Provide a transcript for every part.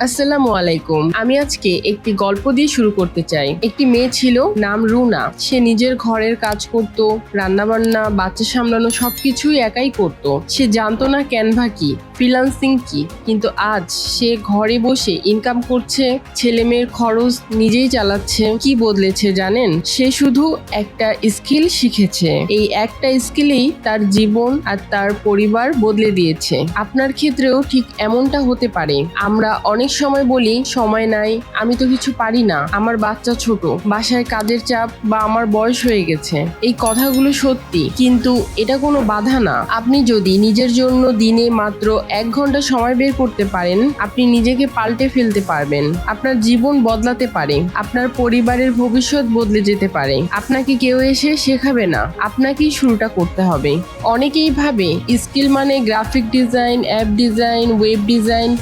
আসসালামু আলাইকুম। আমি আজকে একটি গল্প দিয়ে শুরু করতে চাই। একটি মেয়ে ছিল, নাম রুনা। সে নিজের ঘরের কাজ করত, রান্নাবান্না, বাচ্চা সামলানো সবকিছুই একাই করত। সে জানতো না ক্যানভা কি ফ্রিলান্সিং কি, কিন্তু আজ সে ঘরে বসে ইনকাম করছে, ছেলে মেয়ের খরচ নিজেই চালাচ্ছে। কি বদলেছে জানেন? সে শুধু একটা স্কিল শিখেছে। এই একটা স্কিলেই তার জীবন আর তার পরিবার বদলে দিয়েছে। আপনার ক্ষেত্রেও ঠিক এমনটা হতে পারে। আমরা অনেক সময় বলি, সময় নাই, আমি তো কিছু পারি না। আমার বাচ্চা ছোট, বাসায় কাজের চাপ বা আমার বয়স হয়ে গেছে। এই কথাগুলো সত্যি, কিন্তু এটা কোনো বাধা না। আপনি যদি নিজের জন্য দিনে মাত্র এক ঘণ্টা সময় বের করতে পারেন, আপনি নিজেকে পাল্টে ফেলতে পারবেন। আপনার জীবন বদলাতে পারে। আপনার পরিবারের ভবিষ্যৎ বদলে যেতে পারে। আপনাকে কেউ এসে শেখাবে না। আপনাকেই শুরুটা করতে হবে। অনেকেই ভাবে, স্কিল মানে graphic design, app design, web design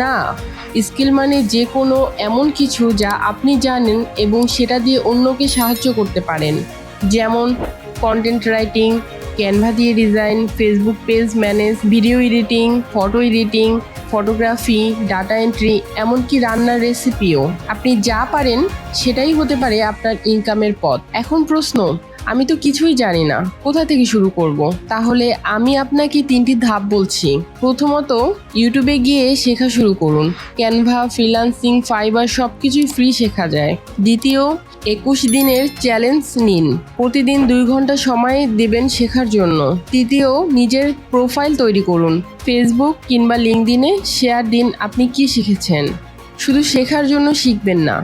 না, স্কিল মানে যে কোনো এমন কিছু যা আপনি জানেন এবং সেটা দিয়ে অন্যকে সাহায্য করতে পারেন। যেমন কন্টেন্ট রাইটিং ক্যানভা দিয়ে design Facebook page manage video editing photo editing photography data entry এমনকি রান্নার রেসিপিও আপনি যা পারেন, সেটাই হতে পারে আপনার ইনকামের পথ। এখন প্রশ্ন আমি তো কিছুই জানি না। কোথা থেকে শুরু করব? তাহলে আমি আপনাকে তিনটি ধাপ বলছি। প্রথমত ইউটিউবে গিয়ে শেখা শুরু করুন। ক্যানভা ফ্রিলান্সিং ফাইবার সব কিছুই ফ্রি শেখা যায়। দ্বিতীয়, একুশ দিনের চ্যালেঞ্জ নিন। প্রতিদিন দুই ঘণ্টা সময় দেবেন শেখার জন্য। তৃতীয়, নিজের প্রোফাইল তৈরি করুন। ফেসবুক কিংবা লিঙ্কদিনে শেয়ার দিন আপনি কি শিখেছেন। শুধু শেখার জন্য শিখবেন না,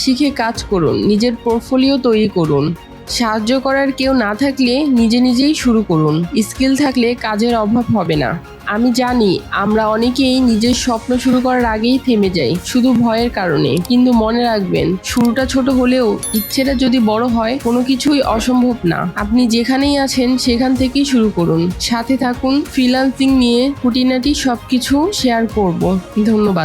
শিখে কাজ করুন। নিজের পোর্টফোলিও তৈরি করুন। সাহায্য করার কেউ না থাকলে নিজে নিজেই শুরু করুন। স্কিল থাকলে কাজের অভাব হবে না। আমি জানি, আমরা অনেকেই নিজের স্বপ্ন শুরু করার আগেই থেমে যাই, শুধু ভয়ের কারণে। কিন্তু মনে রাখবেন, শুরুটা ছোট হলেও ইচ্ছেটা যদি বড় হয়, কোনো কিছুই অসম্ভব না। আপনি যেখানেই আছেন, সেখান থেকেই শুরু করুন। সাথে থাকুন ফ্রিলান্সিং নিয়ে খুঁটিনাটি সবকিছু শেয়ার করব। ধন্যবাদ।